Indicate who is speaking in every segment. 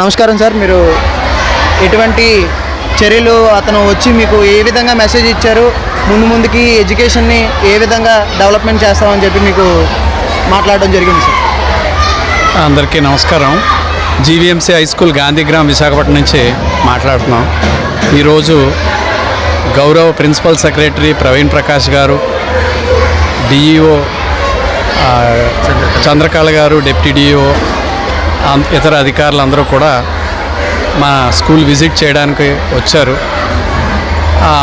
Speaker 1: నమస్కారం సార్ మీరు ఎటువంటి చర్యలు అతను వచ్చి మీకు ఏ విధంగా మెసేజ్ ఇచ్చారు? ముందు ముందుకి ఎడ్యుకేషన్ని ఏ విధంగా డెవలప్మెంట్ చేస్తామని చెప్పి మీకు మాట్లాడడం జరిగింది సార్.
Speaker 2: అందరికీ నమస్కారం. GVMC high school Gandhigram Visakhapatnam నుంచి మాట్లాడుతున్నాం. ఈరోజు గౌరవ ప్రిన్సిపల్ సెక్రటరీ ప్రవీణ్ ప్రకాష్ గారు డిఈఓ చంద్రకళ గారు డిప్యూటీ డిఈఓ ఇతర అధికారులు అందరూ కూడా మా స్కూల్ విజిట్ చేయడానికి వచ్చారు.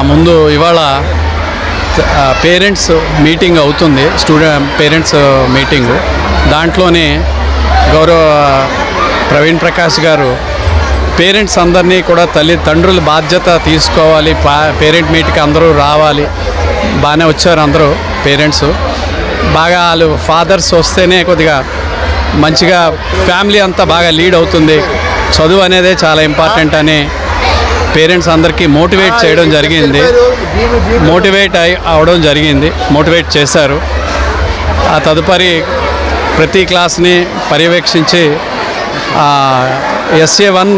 Speaker 2: ముందు ఇవాళ పేరెంట్స్ మీటింగ్ అవుతుంది స్టూడెంట్ పేరెంట్స్ మీటింగు. దాంట్లోనే గౌరవ ప్రవీణ్ ప్రకాష్ గారు పేరెంట్స్ అందరినీ కూడా తల్లిదండ్రుల బాధ్యత తీసుకోవాలి పా పేరెంట్ మీట్కి అందరూ రావాలి. బాగానే వచ్చారు అందరూ పేరెంట్స్. బాగా వాళ్ళు ఫాదర్స్ వస్తేనే కొద్దిగా మంచిగా ఫ్యామిలీ అంతా బాగా లీడ్ అవుతుంది. చదువు అనేదే చాలా ఇంపార్టెంట్ అని పేరెంట్స్ అందరికీ మోటివేట్ చేయడం జరిగింది. మోటివేట్ అయి అవడం జరిగింది. మోటివేట్ చేశారు. ఆ తదుపరి ప్రతి క్లాస్ని పర్యవేక్షించి ఎస్ఏ వన్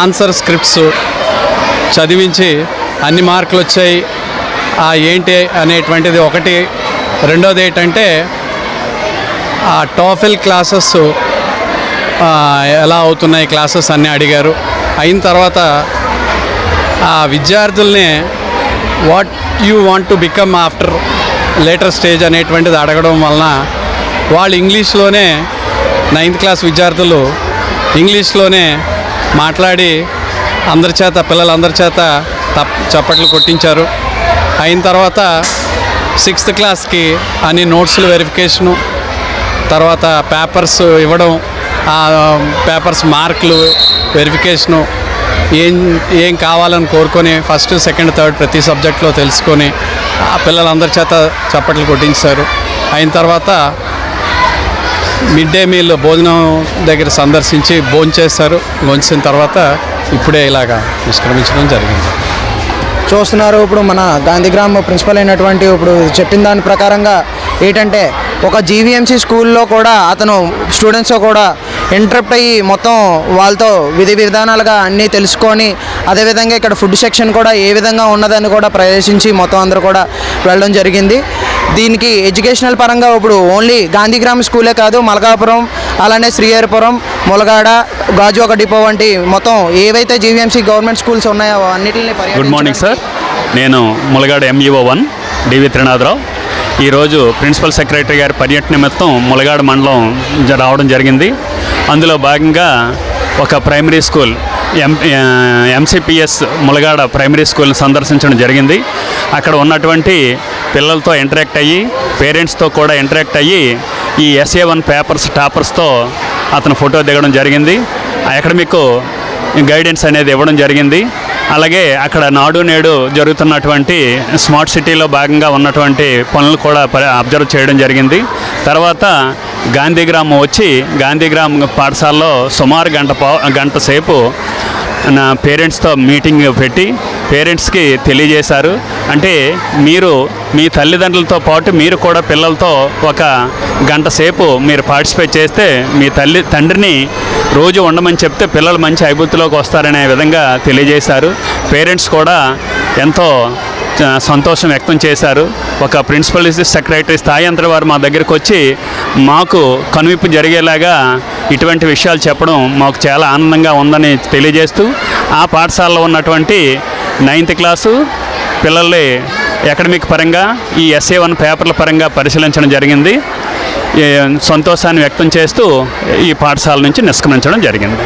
Speaker 2: ఆన్సర్ స్క్రిప్ట్స్ చదివించి అన్ని మార్కులు వచ్చాయి ఆ ఏంటి అనేటువంటిది ఒకటి. రెండోది ఏంటంటే టోఫెల్ క్లాసెస్ ఎలా అవుతున్నాయి క్లాసెస్ అన్నీ అడిగారు. అయిన తర్వాత ఆ విద్యార్థుల్ని what you want to become after later stage అనేటువంటిది అడగడం వలన వాళ్ళు ఇంగ్లీష్లోనే నైన్త్ క్లాస్ విద్యార్థులు ఇంగ్లీష్లోనే మాట్లాడి అందరి చేత పిల్లలందరి చేత తప్ చప్పట్లు కొట్టించారు. అయిన తర్వాత సిక్స్త్ క్లాస్కి అన్ని నోట్స్లు వెరిఫికేషను తర్వాత పేపర్స్ ఇవ్వడం పేపర్స్ మార్కులు వెరిఫికేషను ఏం ఏం కావాలని కోరుకొని ఫస్ట్ సెకండ్ థర్డ్ ప్రతి సబ్జెక్ట్లో తెలుసుకొని ఆ పిల్లలందరి చేత చప్పట్లు కొట్టించారు. అయిన తర్వాత మిడ్ డే మీల్ భోజనం దగ్గర సందర్శించి భోజనం చేస్తారు భోంచిన తర్వాత ఇప్పుడే ఇలాగా నిష్క్రమించడం జరిగింది.
Speaker 1: చూస్తున్నారు ఇప్పుడు మన గాంధీగ్రామ్ ప్రిన్సిపల్ అయినటువంటి ఇప్పుడు చెప్పిన దాని ప్రకారంగా ఏంటంటే ఒక జీవీఎంసీ స్కూల్లో కూడా అతను స్టూడెంట్స్తో కూడా ఇంటరప్ట్ అయ్యి మొత్తం వాళ్ళతో విధి విధానాలుగా అన్నీ తెలుసుకొని అదేవిధంగా ఇక్కడ ఫుడ్ సెక్షన్ కూడా ఏ విధంగా ఉన్నదని కూడా ప్రవేశించి మొత్తం అందరూ కూడా వెళ్ళడం జరిగింది. దీనికి ఎడ్యుకేషనల్ పరంగా ఇప్పుడు ఓన్లీ గాంధీగ్రామ్ స్కూలే కాదు మలకాపురం అలానే శ్రీహరిపురం ములగాడ గాజువాక డిపో వంటి మొత్తం ఏవైతే జీవీఎంసీ గవర్నమెంట్ స్కూల్స్ ఉన్నాయో అన్నిటిని
Speaker 3: గుడ్ మార్నింగ్ సార్ నేను Mulagada MEO one D V Trinatharao ఈరోజు ప్రిన్సిపల్ సెక్రటరీ గారి పర్యటన నిమిత్తం ములగాడ మండలం రావడం జరిగింది. అందులో భాగంగా ఒక primary school M MCPS Mulagada primary స్కూల్ని సందర్శించడం జరిగింది. అక్కడ ఉన్నటువంటి పిల్లలతో ఇంటరాక్ట్ అయ్యి పేరెంట్స్తో కూడా ఇంటరాక్ట్ అయ్యి ఈ ఎస్ఏ వన్ పేపర్స్ టాపర్స్తో అతను ఫోటో దిగడం జరిగింది. అక్కడ అకాడమిక్ గైడెన్స్ అనేది ఇవ్వడం జరిగింది. అలాగే అక్కడ నాడు నేడు జరుగుతున్నటువంటి స్మార్ట్ సిటీలో భాగంగా ఉన్నటువంటి పనులు కూడా అబ్జర్వ్ చేయడం జరిగింది. తర్వాత గాంధీగ్రామ్ వచ్చి గాంధీగ్రామ్ పాఠశాలలో సుమారు గంట పా గంట సేపు నా పేరెంట్స్తో మీటింగ్ పెట్టి పేరెంట్స్కి తెలియజేశారు. అంటే మీరు మీ తల్లిదండ్రులతో పాటు మీరు కూడా పిల్లలతో ఒక గంట సేపు మీరు పార్టిసిపేట్ చేస్తే మీ తల్లి తండ్రిని రోజు ఉండమని చెప్తే పిల్లలు మంచి అభివృద్ధిలోకి వస్తారనే విధంగా తెలియజేశారు. పేరెంట్స్ కూడా ఎంతో సంతోషం వ్యక్తం చేశారు. ఒక ప్రిన్సిపల్ సెక్రటరీ స్థాయి అంతటి వారు మా దగ్గరికి వచ్చి మాకు కనువిప్పు జరిగేలాగా ఇటువంటి విషయాలు చెప్పడం మాకు చాలా ఆనందంగా ఉందని తెలియజేస్తూ ఆ పాఠశాలలో ఉన్నటువంటి నైన్త్ క్లాసు పిల్లల్ని అకాడమిక్ పరంగా ఈ ఎస్ఏ వన్ పేపర్ల పరంగా పరిశీలించడం జరిగింది. సంతోషాన్ని వ్యక్తం చేస్తూ ఈ పాఠశాల నుంచి నిష్క్రమించడం జరిగింది.